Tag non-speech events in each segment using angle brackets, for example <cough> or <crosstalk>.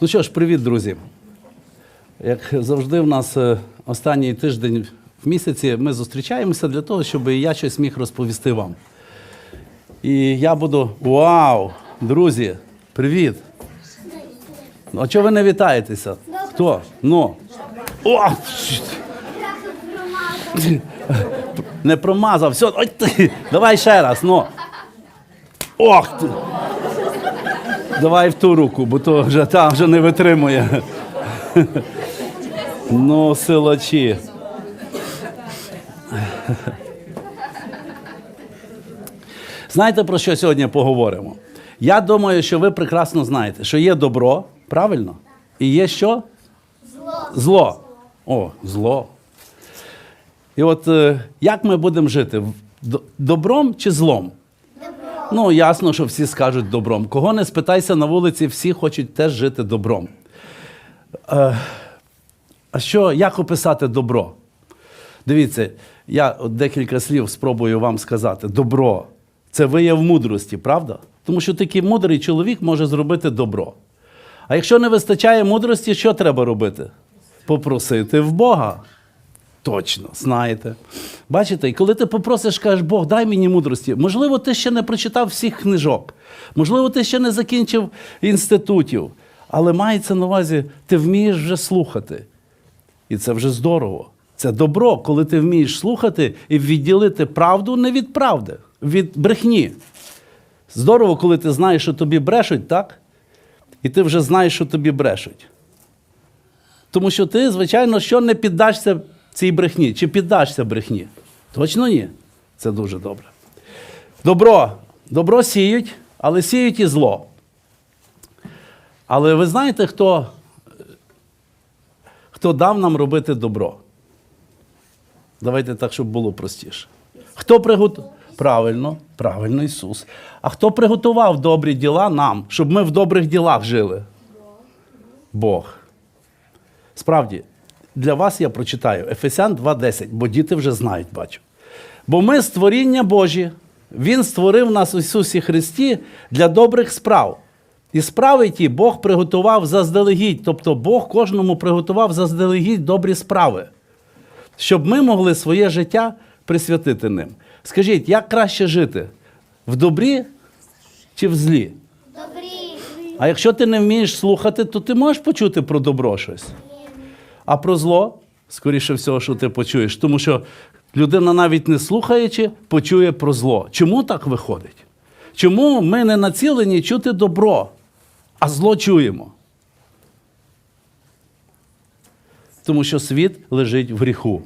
Ну що ж, привіт, друзі. Як завжди, в нас е, останній тиждень в місяці ми зустрічаємося для того, щоб я щось міг розповісти вам. І я буду. Вау! Друзі, привіт! Ну, А чого ви не вітаєтеся? Хто? Ну. О! <laughs> Не промазав. Все, ой ти. Давай ще раз. Ну. Ох ти. Давай в ту руку, бо то вже та вже не витримує. Ну, силачі. Знаєте, про що сьогодні поговоримо? Я думаю, що ви прекрасно знаєте, що є добро, правильно? І є що? Зло. Зло. О, зло. І от е, як ми будемо жити? Добром чи злом? Ну, ясно, що всі скажуть добром. Кого не спитайся на вулиці, всі хочуть теж жити добром. Е, а що, як описати добро? Дивіться, я декілька слів спробую вам сказати. Добро це вияв мудрості, правда? Тому що такий мудрий чоловік може зробити добро. А якщо не вистачає мудрості, що треба робити? Попросити в Бога. Точно, знаєте. Бачите, і коли ти попросиш, кажеш, Бог, дай мені мудрості. Можливо, ти ще не прочитав всіх книжок, можливо, ти ще не закінчив інститутів, але мається на увазі, ти вмієш вже слухати. І це вже здорово. Це добро, коли ти вмієш слухати і відділити правду не від правди, від брехні. Здорово, коли ти знаєш, що тобі брешуть, так? І ти вже знаєш, що тобі брешуть. Тому що ти, звичайно, що не піддашся цій брехні. Чи піддашся брехні? Точно ні. Це дуже добре. Добро. Добро сіють, але сіють і зло. Але ви знаєте, хто, хто дав нам робити добро? Давайте так, щоб було простіше. Хто приготував? Правильно, правильно, Ісус. А хто приготував добрі діла нам, щоб ми в добрих ділах жили? Бог. Справді, для вас я прочитаю Ефесян 2.10, бо діти вже знають, бачу. Бо ми створіння Божі, Він створив нас у Ісусі Христі для добрих справ. І справи ті Бог приготував заздалегідь, тобто Бог кожному приготував заздалегідь добрі справи, щоб ми могли своє життя присвятити ним. Скажіть, як краще жити? В добрі чи в злі? Добрі. А якщо ти не вмієш слухати, то ти можеш почути про добро щось. А про зло, скоріше всього, що ти почуєш. Тому що людина, навіть не слухаючи, почує про зло. Чому так виходить? Чому ми не націлені чути добро, а зло чуємо? Тому що світ лежить в гріху.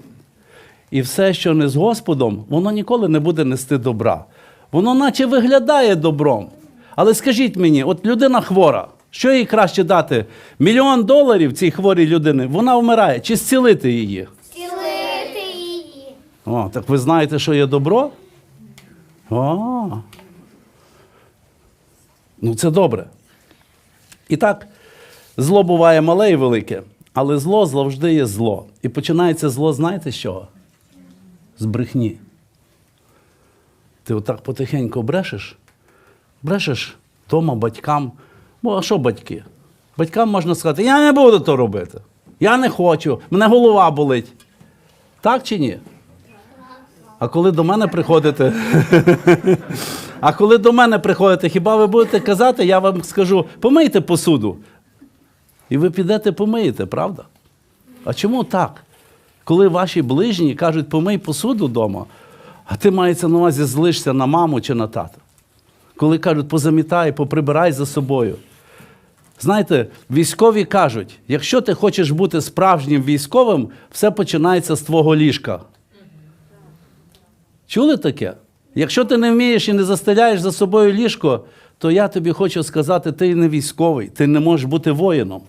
І все, що не з Господом, воно ніколи не буде нести добра. Воно наче виглядає добром. Але скажіть мені, от людина хвора, що їй краще дати? Мільйон доларів цій хворій людини, вона вмирає, чи зцілити її? Цілити її. О, так ви знаєте, що є добро? О. Ну, це добре. І так, зло буває мале і велике, але зло завжди є зло. І починається зло, знаєте з чого? З брехні. Ти отак потихеньку брешеш, брешеш вдома батькам. Бо а що батьки? Батькам можна сказати, я не буду то робити. Я не хочу, мене голова болить. Так чи ні? А коли до мене приходите, <laughs> а коли до мене приходите, хіба ви будете казати, я вам скажу, помийте посуду. І ви підете помиєте, правда? А чому так? Коли ваші ближні кажуть, помий посуду вдома, а ти мається на увазі злишся на маму чи на тата. Коли кажуть, позамітай, поприбирай за собою. Знаєте, військові кажуть, якщо ти хочеш бути справжнім військовим, все починається з твого ліжка. Чули таке? Якщо ти не вмієш і не застеляєш за собою ліжко, то я тобі хочу сказати, ти не військовий, ти не можеш бути воїном.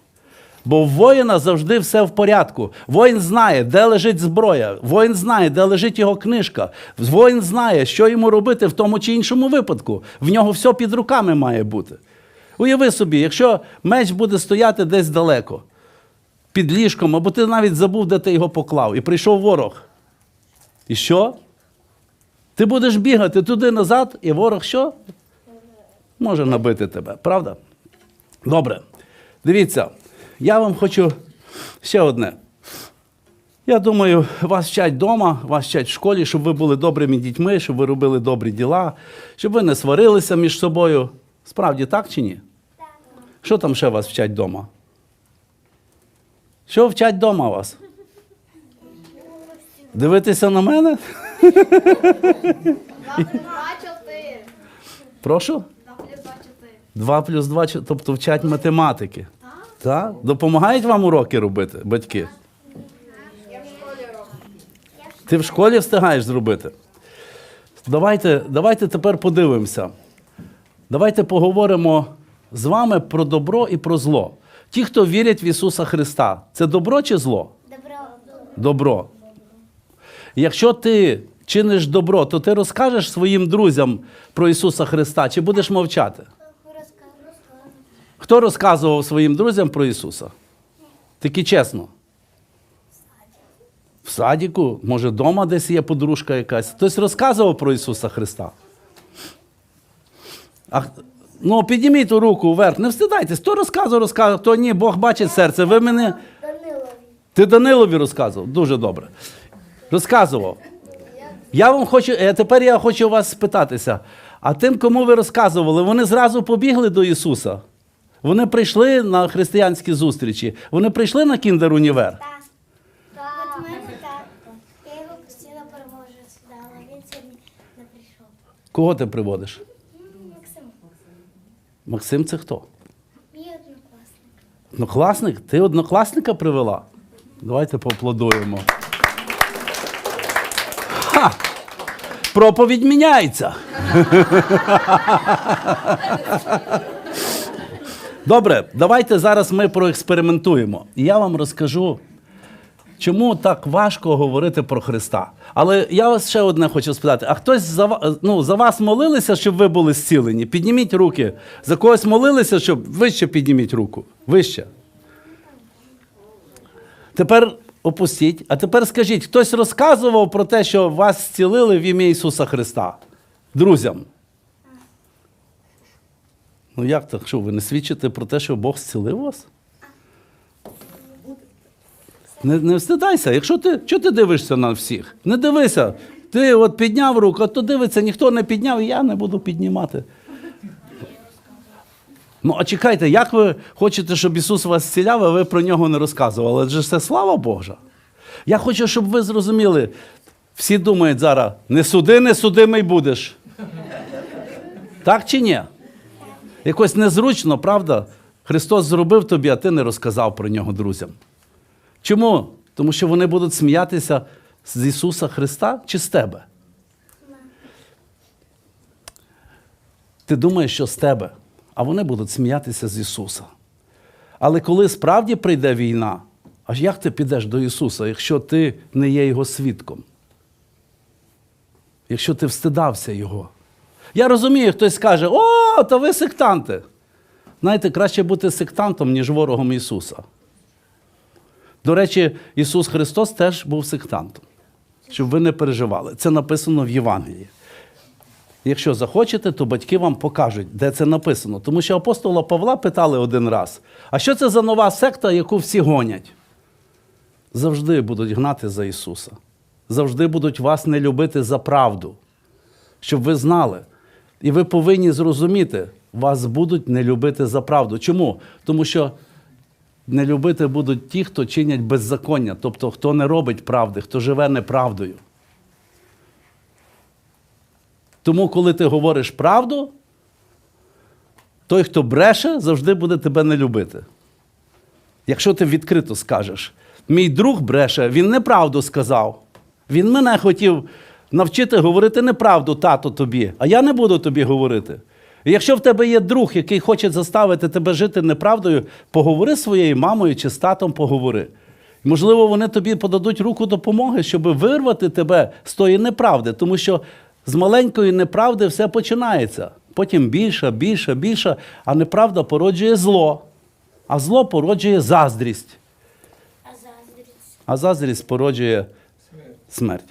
Бо в воїна завжди все в порядку. Воїн знає, де лежить зброя, воїн знає, де лежить його книжка. Воїн знає, що йому робити в тому чи іншому випадку. В нього все під руками має бути. Уяви собі, якщо меч буде стояти десь далеко, під ліжком, або ти навіть забув, де ти його поклав, і прийшов ворог. І що? Ти будеш бігати туди назад, і ворог що? Може набити тебе, правда? Добре. Дивіться, я вам хочу ще одне. Я думаю, вас вчать вдома, вас вчать в школі, щоб ви були добрими дітьми, щоб ви робили добрі діла, щоб ви не сварилися між собою. Справді так чи ні? Що там ще вас вчать вдома? Що вчать вдома вас? Дивитися на мене? Прошу? Два плюс два 2 плюс чотири. 2, тобто вчать математики. Так? Допомагають вам уроки робити, батьки? Я в школі роблю. Ти в школі встигаєш зробити? Давайте, давайте тепер подивимося. Давайте поговоримо з вами про добро і про зло. Ті, хто вірять в Ісуса Христа, це добро чи зло? Добро. Добро. Якщо ти чиниш добро, то ти розкажеш своїм друзям про Ісуса Христа чи будеш мовчати? Хто розказував своїм друзям про Ісуса? Тільки чесно. В садіку, може, вдома десь є подружка якась. Хтось розказував про Ісуса Христа. А, ну, підніміть ту руку вверх, не встидайтесь. Хто розказував, розказував, хто ні, Бог бачить серце. Ви мене. Данилові. Ти Данилові розказував? Дуже добре. Розказував. Я вам хочу, е, тепер я хочу вас спитатися. А тим, кому ви розказували, вони зразу побігли до Ісуса. Вони прийшли на християнські зустрічі. Вони прийшли на. Так. От мене татко. Я його постійно переможець дала. Він сьогодні не прийшов. Кого ти приводиш? Максим це хто? Мій однокласник. Однокласник? Ти однокласника привела? Давайте поаплодуємо. Ха! Проповідь міняється. Добре, давайте зараз ми проекспериментуємо. І я вам розкажу, чому так важко говорити про Христа. Але я вас ще одне хочу спитати: а хтось за, ну, за вас молилися, щоб ви були зцілені? Підніміть руки. За когось молилися, щоб вище підніміть руку. Вище. Тепер опустіть. А тепер скажіть, хтось розказував про те, що вас зцілили в ім'я Ісуса Христа? Друзям. Ну як так? Що, ви не свідчите про те, що Бог зцілив вас? Не, не встидайся. Якщо ти, чого ти дивишся на всіх? Не дивися. Ти от підняв руку, а то дивиться, ніхто не підняв, і я не буду піднімати. Ну, а чекайте, як ви хочете, щоб Ісус вас зціляв, а ви про нього не розказували? Адже це слава Божа. Я хочу, щоб ви зрозуміли, всі думають зараз, не суди, не судимий будеш. Так чи ні? Якось незручно, правда? Христос зробив тобі, а ти не розказав про нього друзям. Чому? Тому що вони будуть сміятися з Ісуса Христа чи з тебе? Ти думаєш, що з тебе, а вони будуть сміятися з Ісуса. Але коли справді прийде війна, аж як ти підеш до Ісуса, якщо ти не є Його свідком? Якщо ти встидався Його? Я розумію, хтось скаже, о, то ви сектанти. Знаєте, краще бути сектантом, ніж ворогом Ісуса. До речі, Ісус Христос теж був сектантом, щоб ви не переживали. Це написано в Євангелії. Якщо захочете, то батьки вам покажуть, де це написано. Тому що апостола Павла питали один раз: а що це за нова секта, яку всі гонять? Завжди будуть гнати за Ісуса. Завжди будуть вас не любити за правду. Щоб ви знали. І ви повинні зрозуміти, вас будуть не любити за правду. Чому? Тому що не любити будуть ті, хто чинять беззаконня, тобто хто не робить правди, хто живе неправдою. Тому, коли ти говориш правду, той, хто бреше, завжди буде тебе не любити. Якщо ти відкрито скажеш, мій друг бреше, він неправду сказав. Він мене хотів навчити говорити неправду, тато тобі, а я не буду тобі говорити. І якщо в тебе є друг, який хоче заставити тебе жити неправдою, поговори з своєю мамою чи з татом поговори. Можливо, вони тобі подадуть руку допомоги, щоб вирвати тебе з тої неправди, тому що з маленької неправди все починається. Потім більше, більше, більше, а неправда породжує зло, а зло породжує заздрість, А заздрість. а заздрість породжує смерть.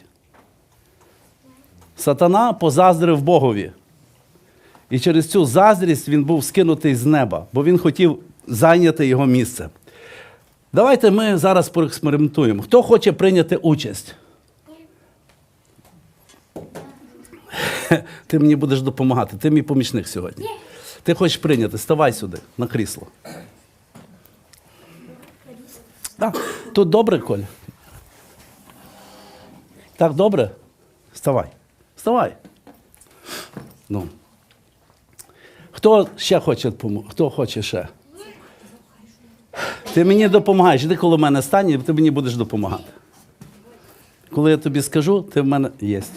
Сатана позаздрив Богові. І через цю заздрість він був скинутий з неба, бо він хотів зайняти його місце. Давайте ми зараз поекспериментуємо. Хто хоче прийняти участь? <laughs> Ти мені будеш допомагати. Ти мій помічник сьогодні. Ти хочеш прийняти, ставай сюди, на крісло. Так, тут добре, Коль? Так, добре? Вставай. Вставай. Ну. Хто ще хоче допомогти? Хто хоче ще? Ти мені допомагаєш. Ти коло мене стань, і ти мені будеш допомагати. Коли я тобі скажу, ти в мене єсть.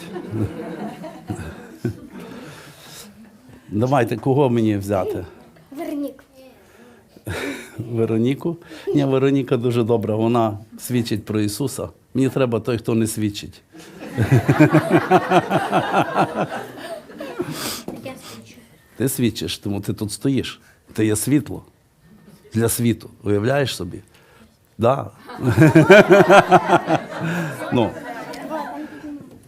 Давайте, кого мені взяти? Вернік. Вероніку? Ні, Вероніка дуже добра, вона свідчить про Ісуса. Мені треба той, хто не свідчить. Ти свідчиш, тому ти тут стоїш. Ти є світло для світу. Уявляєш собі? Да. <laughs> ну.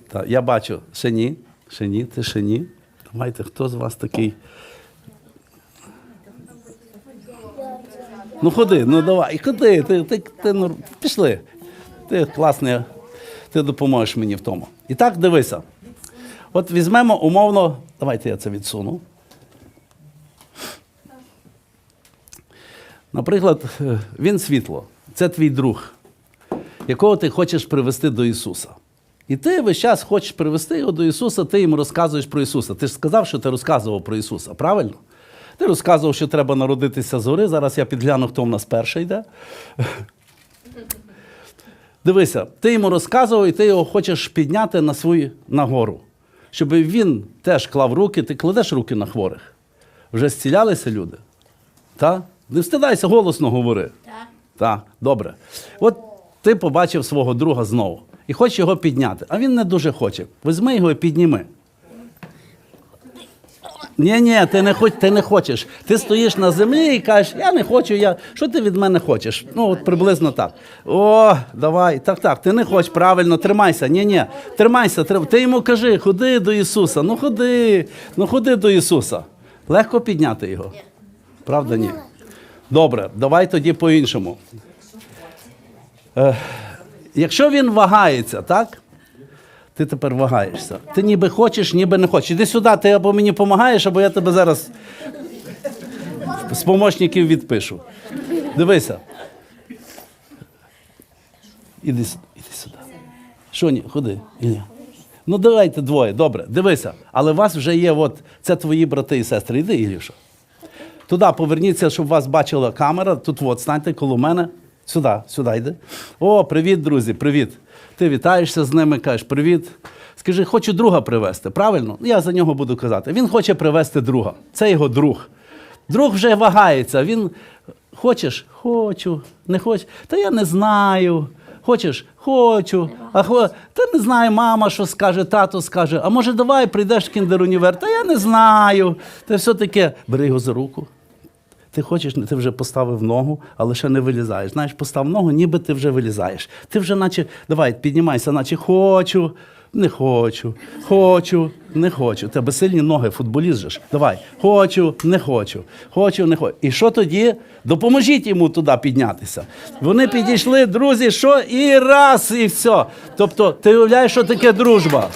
Так, я бачу, ще ні, ще ні, ти ще ні. Давайте, хто з вас такий? Ну ходи, ну давай, ходи, ти, ти, ти, нор- пішли. Ти класний, ти допоможеш мені в тому. І так, дивися. От візьмемо умовно, давайте я це відсуну. Наприклад, е, він світло, це твій друг, якого ти хочеш привести до Ісуса. І ти весь час хочеш привести його до Ісуса, ти йому розказуєш про Ісуса. Ти ж сказав, що ти розказував про Ісуса, правильно? Ти розказував, що треба народитися згори. Зараз я підгляну, хто в нас перший йде. Дивися, ти йому розказував, і ти його хочеш підняти на свою нагору, щоб він теж клав руки, ти кладеш руки на хворих. Вже зцілялися люди? Так? Не встидайся, голосно говори. Так. Так, добре. От ти побачив свого друга знову і хочеш його підняти, а він не дуже хоче. Візьми його і підніми. Ні, ні, ти не хоч, ти не хочеш. Ти стоїш на землі і кажеш, я не хочу, я. Що ти від мене хочеш? Ну, от приблизно так. О, давай, так, так, ти не хочеш, правильно, тримайся. Ні, ні, тримайся, трим... ти йому кажи, ходи до Ісуса. Ну ходи, ну ходи до Ісуса. Легко підняти його. Правда, ні? Добре, давай тоді по-іншому. Якщо він вагається, так? Ти тепер вагаєшся. Ти ніби хочеш, ніби не хочеш. Іди сюди, ти або мені допомагаєш, або я тебе зараз з помощників відпишу. Дивися. Іди, іди сюди. Що ні, ходи. Ну давайте двоє, добре, дивися. Але у вас вже є, от, це твої брати і сестри. Іди, Ілюша. Туди поверніться, щоб вас бачила камера. Тут от, станьте коло мене. Сюди, сюди йди. О, привіт, друзі, привіт. Ти вітаєшся з ними, кажеш привіт. Скажи, хочу друга привезти, правильно? Я за нього буду казати. Він хоче привезти друга. Це його друг. Друг вже вагається. Він хочеш? Хочу. Не хочеш? Та я не знаю. Хочеш? Хочу. А хо... Та не знаю, мама, що скаже, тато скаже. А може, давай прийдеш в кіндер-універ? Та я не знаю. Та все таке. Бери його за руку. Ти хочеш, ти вже поставив ногу, але ще не вилізаєш. Знаєш, постав ногу, ніби ти вже вилізаєш. Ти вже наче, давай, піднімайся, наче хочу, не хочу, хочу, не хочу. Тебе сильні ноги, футболіст же ж. Давай, хочу, не хочу, хочу, не хочу. І що тоді? Допоможіть йому туди піднятися. Вони підійшли, друзі, що і раз, і все. Тобто, ти уявляєш, що таке дружба.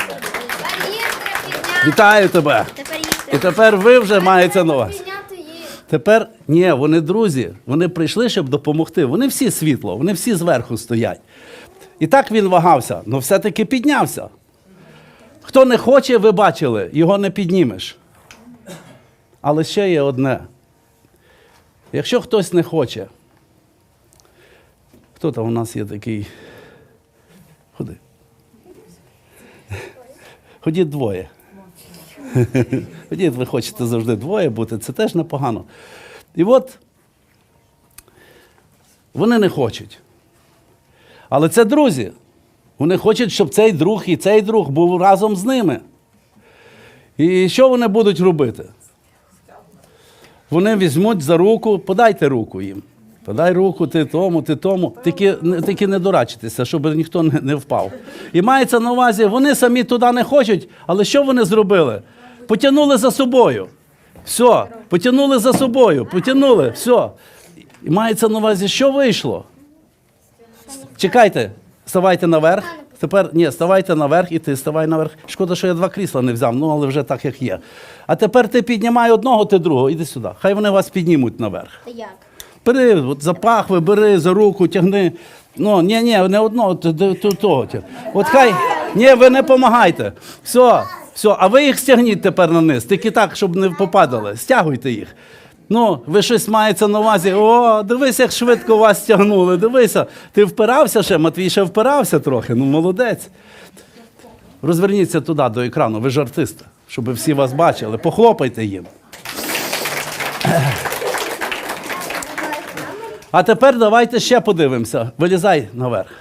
Вітаю тебе. І тепер ви вже маєте на увазі. Тепер ні, вони друзі, вони прийшли, щоб допомогти. Вони всі світло, вони всі зверху стоять. І так він вагався, але все-таки піднявся. Хто не хоче, ви бачили, його не піднімеш. Але ще є одне. Якщо хтось не хоче, хто там у нас є такий? Ходи. Ходіть двоє. <laughs> Ходіть, ви хочете завжди двоє бути, це теж непогано. І от вони не хочуть. Але це друзі. Вони хочуть, щоб цей друг і цей друг був разом з ними. І що вони будуть робити? Вони візьмуть за руку, подайте руку їм. Подай руку ти тому, ти тому. Тільки, тільки не дурачитися, щоб ніхто не, не впав. І мається на увазі, вони самі туди не хочуть, але що вони зробили? Потягнули за собою. Все, потягнули за собою, потягнули, все. І мається на увазі, що вийшло? Чекайте, ставайте наверх. Тепер ні, ставайте наверх, і ти ставай наверх. Шкода, що я два крісла не взяв, ну але вже так, як є. А тепер ти піднімай одного, ти другого. Іди сюди. Хай вони вас піднімуть наверх. Як? Бери от за пахви, бери за руку, тягни. Ну, ні, ні, не одного, то, то, то, того. тя- От хай. Ні, ви не допомагайте. Все, все, а ви їх стягніть тепер на низ. Тільки так, щоб не попадали. Стягуйте їх. Ну, ви щось маєте на увазі. О, дивись, як швидко вас стягнули. Дивися. Ти впирався ще, Матвій ще впирався трохи. Ну, молодець. Розверніться туди, до екрану, ви ж артисти, щоб всі вас бачили. Похлопайте їм. А тепер давайте ще подивимося. Вилізай наверх.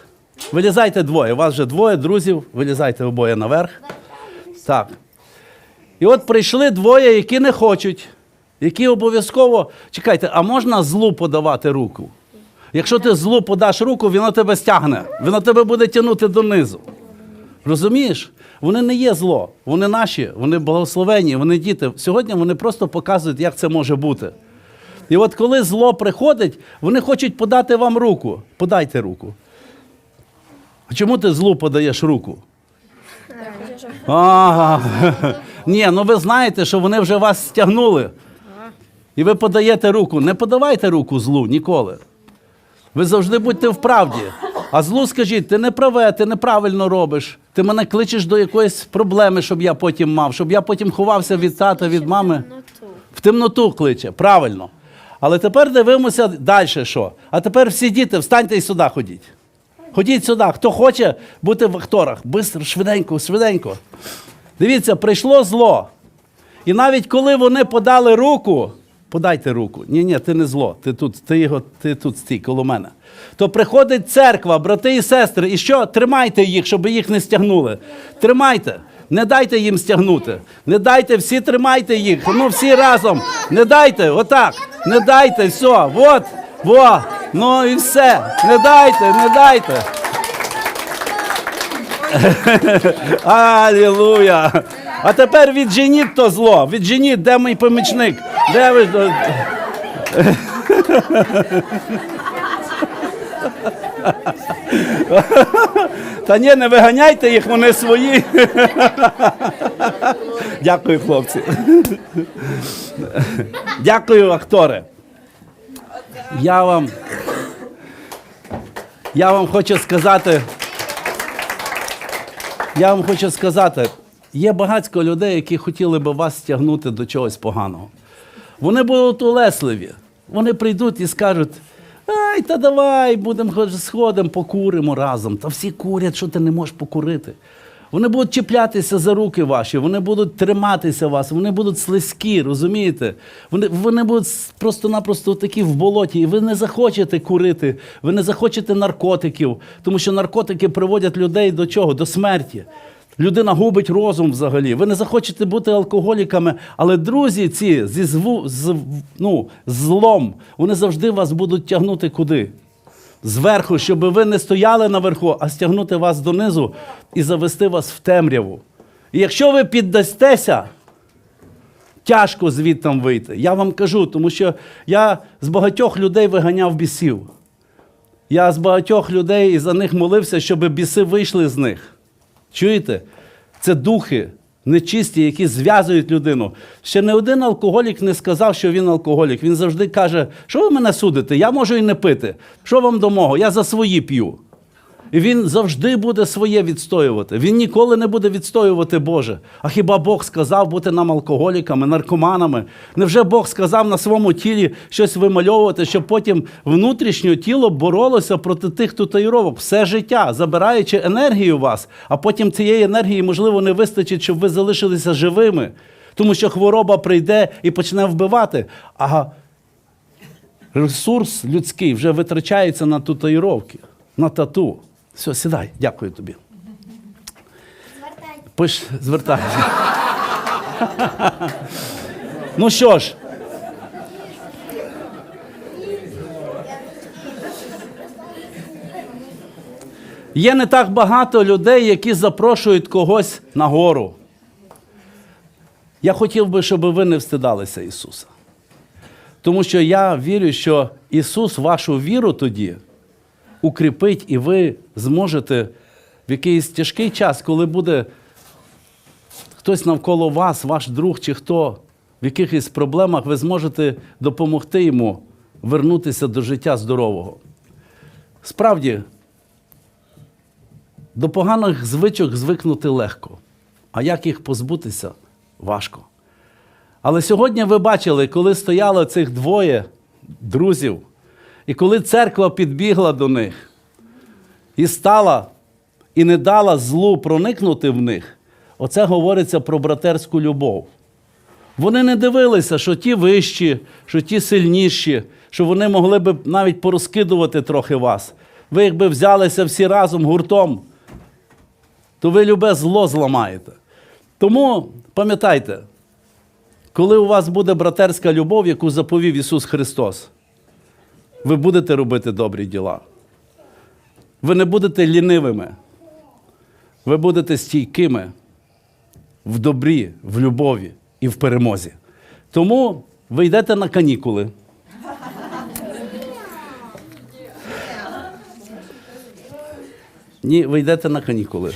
Вилізайте двоє. У вас вже двоє друзів, вилізайте обоє наверх. Так. І от прийшли двоє, які не хочуть, які обов'язково. Чекайте, а можна злу подавати руку? Якщо ти злу подаш руку, воно тебе стягне, воно тебе буде тягнути донизу. Розумієш? Вони не є зло, вони наші, вони благословені, вони діти. Сьогодні вони просто показують, як це може бути. І от коли зло приходить, вони хочуть подати вам руку. Подайте руку. А чому ти злу подаєш руку? Ага. Ні, ну ви знаєте, що вони вже вас стягнули. І ви подаєте руку. Не подавайте руку злу ніколи. Ви завжди будьте в правді. А злу скажіть, ти не праве, ти неправильно робиш. Ти мене кличеш до якоїсь проблеми, щоб я потім мав, щоб я потім ховався від тата, від мами. В темноту кличе, правильно. Але тепер дивимося далі, що. А тепер всі діти, встаньте і сюди ходіть. Ходіть сюди. Хто хоче бути в акторах? Бистро, швиденько, швиденько. Дивіться, прийшло зло. І навіть коли вони подали руку, подайте руку. Ні, ні, ти не зло, ти тут, ти його, ти тут стій коло мене. То приходить церква, брати і сестри, і що? Тримайте їх, щоб їх не стягнули. Тримайте. Не дайте їм стягнути. Не дайте, всі тримайте їх. Ну всі разом. Не дайте, отак. Не дайте, все. От, во. Ну і все. Не дайте, не дайте. <laughs> Алілуя! А тепер відженіть то зло. Відженіть, де мій помічник? Де ви? <laughs> Та ні, не виганяйте їх, вони свої. <laughs> Дякую, хлопці. Дякую, актори. Я вам, я вам хочу сказати. Я вам хочу сказати, є багатько людей, які хотіли би вас стягнути до чогось поганого. Вони будуть улесливі. Вони прийдуть і скажуть: ай, та давай, будемо сходимо, покуримо разом. Та всі курять, що ти не можеш покурити. Вони будуть чіплятися за руки ваші, вони будуть триматися вас, вони будуть слизькі, розумієте? Вони, вони будуть просто-напросто такі в болоті, і ви не захочете курити, ви не захочете наркотиків, тому що наркотики приводять людей до чого? До смерті. Людина губить розум взагалі. Ви не захочете бути алкоголіками, але друзі ці зі зву, з, ну, злом, вони завжди вас будуть тягнути куди? Зверху, щоб ви не стояли наверху, а стягнути вас донизу і завести вас в темряву. І якщо ви піддастеся, тяжко звідтам вийти. Я вам кажу, тому що я з багатьох людей виганяв бісів. Я з багатьох людей і за них молився, щоб біси вийшли з них. Чуєте? Це духи нечисті, які зв'язують людину. Ще не один алкоголік не сказав, що він алкоголік. Він завжди каже, що ви мене судите? Я можу і не пити. Що вам до мого? Я за свої п'ю. І він завжди буде своє відстоювати. Він ніколи не буде відстоювати Боже. А хіба Бог сказав бути нам алкоголіками, наркоманами? Невже Бог сказав на своєму тілі щось вимальовувати, щоб потім внутрішнє тіло боролося проти тих татуїровок все життя, забираючи енергію у вас, а потім цієї енергії, можливо, не вистачить, щоб ви залишилися живими. Тому що хвороба прийде і почне вбивати. А ресурс людський вже витрачається на татуїровки, на тату. Все, сідай, дякую тобі. Пиш, звертайся. ну що ж. Є не так багато людей, які запрошують когось на гору. Я хотів би, щоб ви не встидалися Ісуса. Тому що я вірю, що Ісус вашу віру тоді укріпить, і ви зможете в якийсь тяжкий час, коли буде хтось навколо вас, ваш друг чи хто в якихось проблемах, ви зможете допомогти йому вернутися до життя здорового. Справді, до поганих звичок звикнути легко, а як їх позбутися важко. Але сьогодні ви бачили, коли стояли цих двоє друзів, і коли церква підбігла до них і стала, і не дала злу проникнути в них, оце говориться про братерську любов. Вони не дивилися, що ті вищі, що ті сильніші, що вони могли б навіть порозкидувати трохи вас. Ви якби взялися всі разом гуртом, то ви любе зло зламаєте. Тому пам'ятайте, коли у вас буде братерська любов, яку заповів Ісус Христос, ви будете робити добрі діла. Ви не будете лінивими. Ви будете стійкими в добрі, в любові і в перемозі. Тому ви йдете на канікули. Ні, ви йдете на канікули.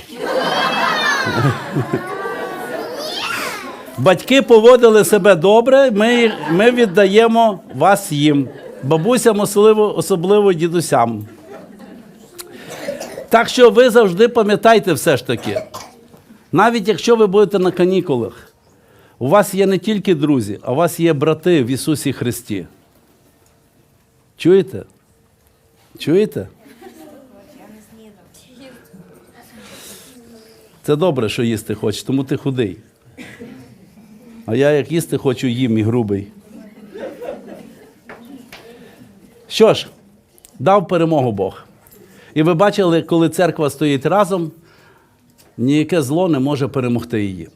Батьки поводили себе добре, ми, ми віддаємо вас їм, бабусям, особливо, особливо дідусям. Так що ви завжди пам'ятайте все ж таки, навіть якщо ви будете на канікулах, у вас є не тільки друзі, а у вас є брати в Ісусі Христі. Чуєте? Чуєте? Це добре, що їсти хочеш, тому ти худий. А я як їсти хочу, їм і грубий. Що ж, дав перемогу Бог. І ви бачили, коли церква стоїть разом, ніяке зло не може перемогти її.